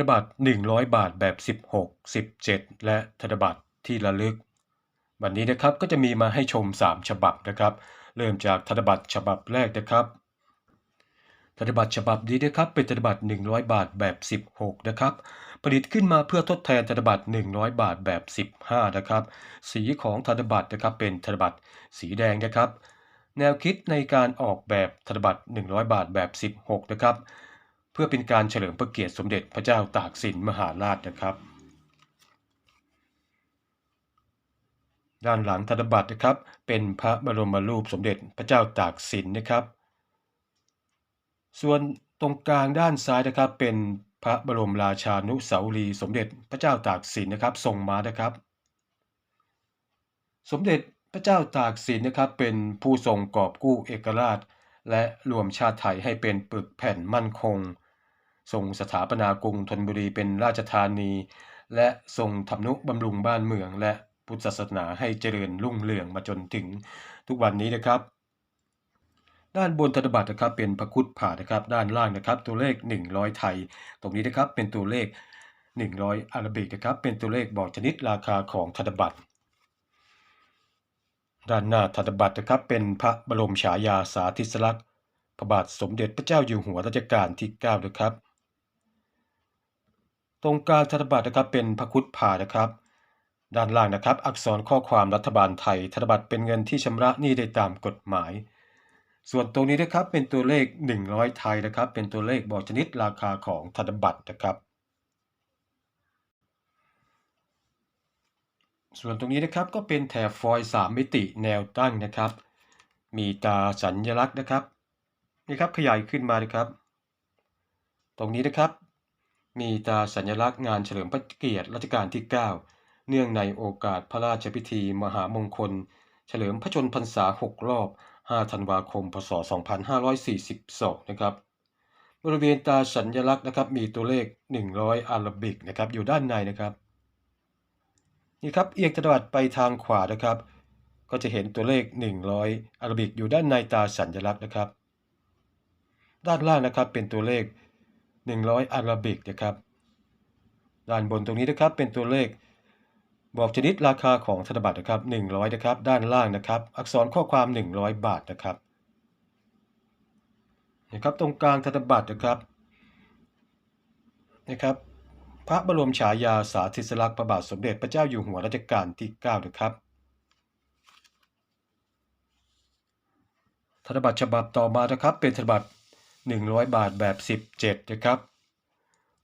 นบัตร100 บาทแบบ 16 17 และธนบัตรที่ระลึก วันนี้นะครับก็จะมีมาให้ชม 3 ฉบับนะครับ เริ่มจากธนบัตรฉบับแรกนะครับธนบัตรฉบับนี้นะครับเป็นธนบัตร 100 บาทแบบ 16 นะครับ ผลิตขึ้นมาเพื่อทดแทนธนบัตร 100 บาทแบบ 15 นะครับ สีของธนบัตรนะครับเป็นธนบัตรสีแดงนะครับ แนวคิดในการออกแบบธนบัตร 100 บาทแบบ 16 นะครับ พื่อเป็นการเฉลิมพระเกียรติสมเด็จพระเจ้าตากสินมหาราชนะครับ ด้านหลังธนบัตรนะครับ เป็นพระบรมรูปสมเด็จพระเจ้าตากสินนะครับ ส่วนตรงกลางด้านซ้ายนะครับ เป็นพระบรมราชานุสาวรีย์สมเด็จพระเจ้าตากสินนะครับทรงมานะครับ สมเด็จพระเจ้าตากสินนะครับ เป็นผู้ทรงกอบกู้เอกราช และรวมชาติไทยให้เป็นปึกแผ่นมั่นคง ทรงสถาปนากรุงธนบุรีเป็นราชธานี และทรงทำนุบำรุงบ้านเมือง และพุทธศาสนาให้เจริญรุ่งเรืองมาจนถึงทุกวันนี้นะครับ ด้านบนธนบัตรนะครับเป็นพระคุดผ่านะครับ ด้านล่างนะครับ ตัวเลข 100 ไทย ตรงนี้นะครับเป็นตัวเลข 100 อาราบิกนะครับ เป็นตัวเลขบอกชนิดราคาของธนบัตรด้านหน้าธนบัตรนะครับเป็นพระบรมฉายาสาธิสลักษณ์พระบาทสมเด็จพระเจ้าอยู่หัวรัชกาลที่ 9 นะครับ ตรงกลางธนบัตรนะครับเป็นพระคุดผ่านะครับ ด้านล่างนะครับ อักษรข้อความรัฐบาลไทย ธนบัตรเป็นเงินที่ชำระหนี้ได้ตามกฎหมาย ส่วนตรงนี้นะครับเป็นตัวเลข 100 ไทยนะครับ เป็นตัวเลขบอกชนิดราคาของธนบัตรนะครับ ส่วนตรงนี้นะครับก็เป็นแถบฟอยล์3มิติแนวตั้งนะครับ มีตาสัญลักษณ์นะครับนี่ครับขยายขึ้นมานะครับ ตรงนี้นะครับ มีตาสัญลักษณ์งานเฉลิมพระเกียรติรัชกาลที่ 9 เนื่องในโอกาสพระราชพิธีมหามงคล เฉลิมพระชนพรรษา 6 รอบ 5 ธันวาคม พศ 2542 นะครับ บริเวณตาสัญลักษณ์นะครับมีตัวเลข 100 อารบิกนะครับอยู่ด้านในนะครับ นี่ครับเอียงธนบัตรไปทางขวานะครับ ก็จะเห็นตัวเลข 100 อารบิกอยู่ด้านในตาสัญลักษณ์นะครับ ด้านล่างนะครับเป็นตัวเลข 100อาราบิกนะครับ ด้านบนตรงนี้นะครับเป็นตัวเลขบอกชนิดราคาของธนบัตรนะครับ100นะครับด้านล่างนะครับ อักษรข้อความ 100 บาทนะครับนะครับตรงกลางธนบัตรนะครับนะครับ พระบรมฉายาสาธิสลักษณ์พระบาทสมเด็จพระเจ้าอยู่หัวรัชกาลที่9นะครับธนบัตรฉบับต่อมานะครับเป็นธนบัตร 100 บาทแบบ 17 นะครับ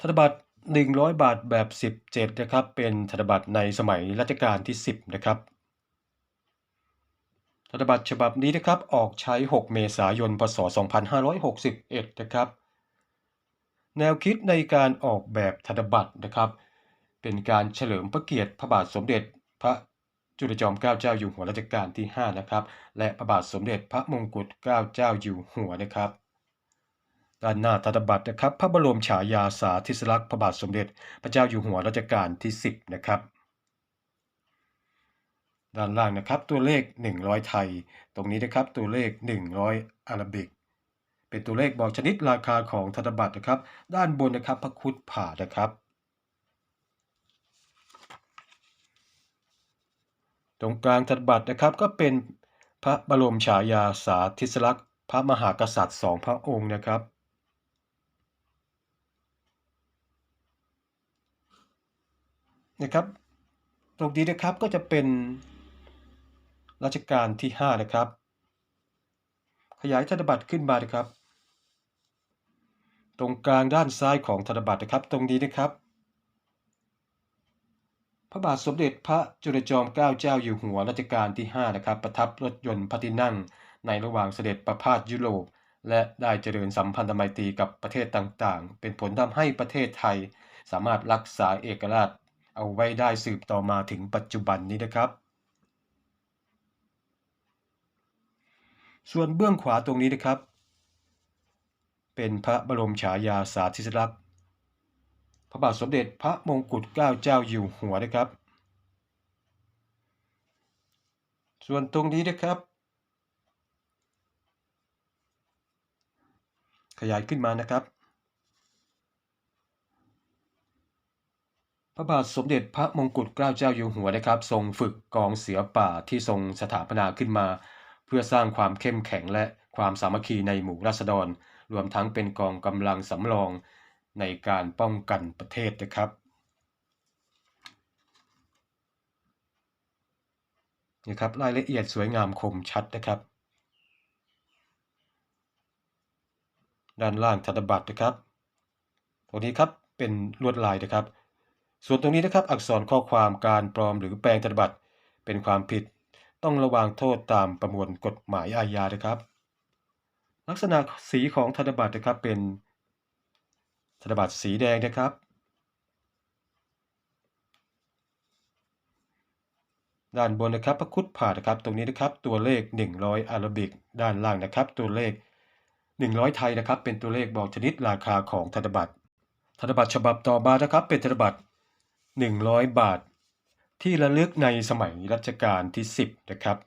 ธนบัตร100 บาทแบบ 17 นะครับ เป็นธนบัตรในสมัยรัชกาลที่ 10 นะครับธนบัตรฉบับนี้นะครับออกใช้ 6 เมษายน พศ 2561 นะครับ แนวคิดในการออกแบบธนบัตรนะครับ เป็นการเฉลิมพระเกียรติพระบาทสมเด็จพระจุลจอมเกล้าเจ้าอยู่หัวรัชกาลที่ 5 นะครับ และพระบาทสมเด็จพระมงกุฎเกล้าเจ้าอยู่หัวนะครับ ด้านหน้าธนบัตรนะครับพระบรมฉายาสาธิสลักษณ์พระบาทสมเด็จ พระเจ้าอยู่หัวรัชกาลที่ 10 นะครับ ด้านล่างนะครับตัวเลข 100 ไทย ตรงนี้นะครับตัวเลข 100 อาราบิก เป็นตัวเลขบอกชนิดราคาของธนบัตรนะครับ ด้านบนนะครับพระคุดผ่านะครับ ตรงกลางธนบัตรนะครับก็เป็นพระบรมฉายาสาธิสลักษณ์พระมหากษัตริย์สองพระองค์นะครับ นะครับ ตรงนี้นะครับก็จะเป็นรัชกาลที่ 5 นะครับ ขยายธนบัตรขึ้นมานะครับ ตรงกลางด้านซ้ายของธนบัตรนะครับ ตรงนี้นะครับ พระบาทสมเด็จพระจุลจอมเกล้าเจ้าอยู่หัวรัชกาลที่ 5 นะครับ ประทับรถยนต์พระที่นั่งในระหว่างเสด็จประพาสยุโรป และได้เจริญสัมพันธไมตรีกับประเทศต่างๆ เป็นผลทำให้ประเทศไทยสามารถรักษาเอกราช เอาไว้ได้สืบต่อมาถึงปัจจุบันนี้นะครับ ส่วนเบื้องขวาตรงนี้นะครับ เป็นพระบรมฉายาสาธิสลักษณ์พระบาทสมเด็จพระมงกุฎเกล้าเจ้าอยู่หัวนะครับ ส่วนตรงนี้นะครับ ขยายขึ้นมานะครับ ระบาทสมเด็จพระมงกุฎเกล้าเจ้าอยู่หัวนะครับ ทรงฝึกกองเสือป่าที่ทรงสถาปนาขึ้นมา เพื่อสร้างความเข้มแข็งและความสามัคคีในหมู่ราษฎร รวมทั้งเป็นกองกำลังสำรองในการป้องกันประเทศนะครับนี่ครับรายละเอียดสวยงามคมชัดนะครับ ด้านล่างธนบัตรนะครับตรงนี้ครับเป็นลวดลายนะครับ ส่วนตรงนี้นะครับอักษรข้อความการปลอมหรือแปลงธนบัตรเป็นความผิด ต้องระวังโทษตามประมวลกฎหมายอาญานะครับ ลักษณะสีของธนบัตรนะครับเป็นธนบัตรสีแดงนะครับ ด้านบนนะครับพระคุดผ่านะครับ ตรงนี้นะครับตัวเลข 100อาราบิก ด้านล่างนะครับ ตัวเลข 100 ไทยนะครับ เป็นตัวเลขบอกชนิดราคาของธนบัตรธนบัตรฉบับต่อมานะครับ เป็นธนบัตร 100 บาท ที่ระลึกในสมัยรัชกาลที่ 10 นะครับ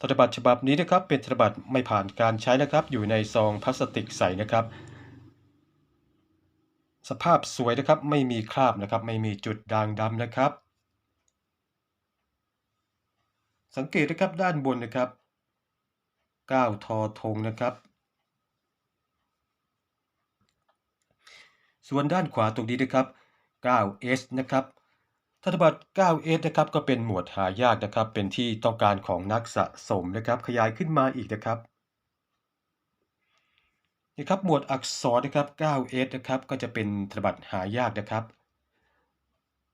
ธนบัตรฉบับนี้นะครับเป็นธนบัตรไม่ผ่านการใช้นะครับ อยู่ในซองพลาสติกใสนะครับ สภาพสวยนะครับไม่มีคราบนะครับ ไม่มีจุดด่างดำนะครับ สังเกตนะครับด้านบนนะครับ9ทอธงนะครับ ส่วนด้านขวาตรงนี้นะครับ 9S นะครับธนบัตร 9S นะครับก็เป็นหมวดหายากนะครับ เป็นที่ต้องการของนักสะสมนะครับ ขยายขึ้นมาอีกนะครับนี่ครับหมวดอักษรนะครับ 9S นะครับก็จะเป็นธนบัตรหายากนะครับ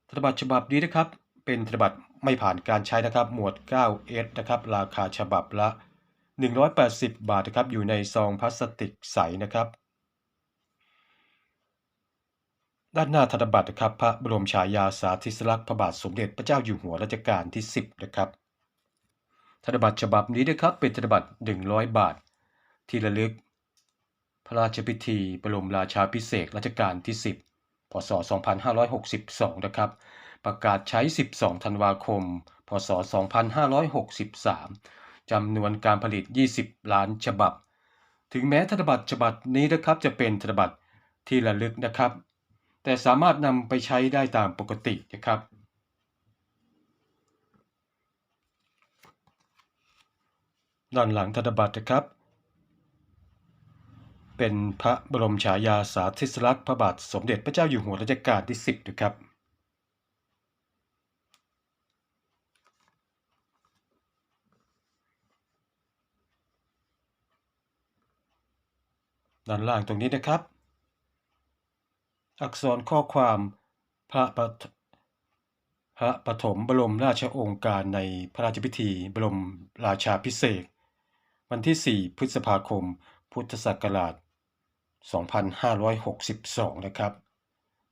ธนบัตรฉบับนี้นะครับ เป็นธนบัตรไม่ผ่านการใช้นะครับ หมวด 9S นะครับราคาฉบับละ 180 บาทนะครับอยู่ในซองพลาสติกใสนะครับ ด้านหน้าธนบัตรนะครับพระบรมฉายาสาธิสลักษณ์พระบาทสมเด็จพระเจ้าอยู่หัวรัชกาลที่ 10 นะครับ ธนบัตรฉบับนี้นะครับเป็นธนบัตร 100 บาท ที่ระลึก พระราชพิธีบรมราชาพิเศษรัชกาลที่ 10 พศ 2562 นะครับ ประกาศใช้ 12 ธันวาคม พศ 2563 จำนวนการผลิต 20 ล้านฉบับ ถึงแม้ธนบัตรฉบับนี้นะครับจะเป็นธนบัตรที่ระลึกนะครับ แต่สามารถนำไปใช้ได้ตามปกตินะครับ ด้านหลังธนบัตรนะครับ เป็นพระบรมฉายาสาธิสลักษณ์พระบาทสมเด็จพระเจ้าอยู่หัวรัชกาลที่ 10 นะครับด้านล่างตรงนี้นะครับ อักษรข้อความพระปพระปฐมบรมราชโองการในพระราชพิธีบรมราชาพิเศษวันที่ 4 พฤษภาคม พุทธศักราช 2562 นะครับ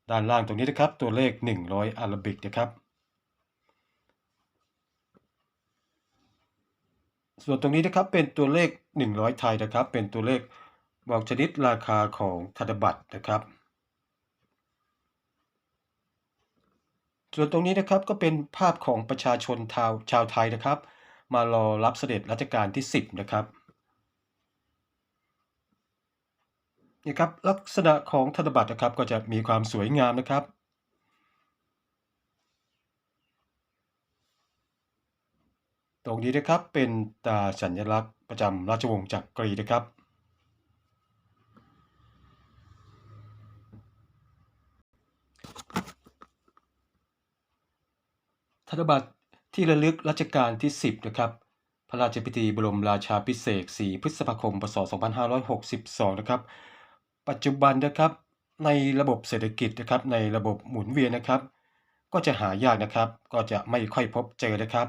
ด้านล่างตรงนี้นะครับ ตัวเลข 100 อาราบิกนะครับส่วนตรงนี้นะครับเป็นตัวเลข 100 ไทยนะครับ เป็นตัวเลขบอกชนิดราคาของธนบัตรนะครับ ส่วนตรงนี้นะครับก็เป็นภาพของประชาชนชาวชาวไทยนะครับ มารอรับเสด็จรัชกาลที่ 10 นะครับนี่ครับลักษณะของธนบัตรนะครับก็จะมีความสวยงามนะครับตรงนี้นะครับเป็นตาสัญลักษณ์ประจำราชวงศ์จักรีนะครับ ธนบัตรที่ระลึกรัชกาลที่ 10 นะครับ พระราชพิธีบรมราชาพิเศษ 4 พฤษภาคม พศ 2562 นะครับ ปัจจุบันนะครับในระบบเศรษฐกิจนะครับ ในระบบหมุนเวียนนะครับ ก็จะหายากนะครับ ก็จะไม่ค่อยพบเจอนะครับ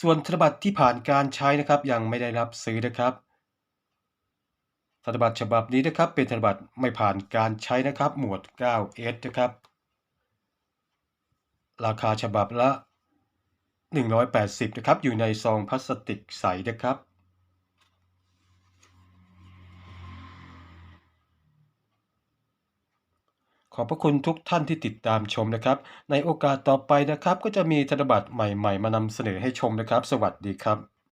ส่วนธนบัตรที่ผ่านการใช้นะครับ ยังไม่ได้รับซื้อนะครับธนบัตรฉบับนี้นะครับ เป็นธนบัตรไม่ผ่านการใช้นะครับ หมวด 9S นะครับ ราคาฉบับละ 180 นะครับ อยู่ในซองพลาสติกใสนะครับ ขอบพระคุณทุกท่านที่ติดตามชมนะครับ ในโอกาสต่อไปนะครับ ก็จะมีธนบัตรใหม่ ๆ มานำเสนอให้ชมนะครับ สวัสดีครับ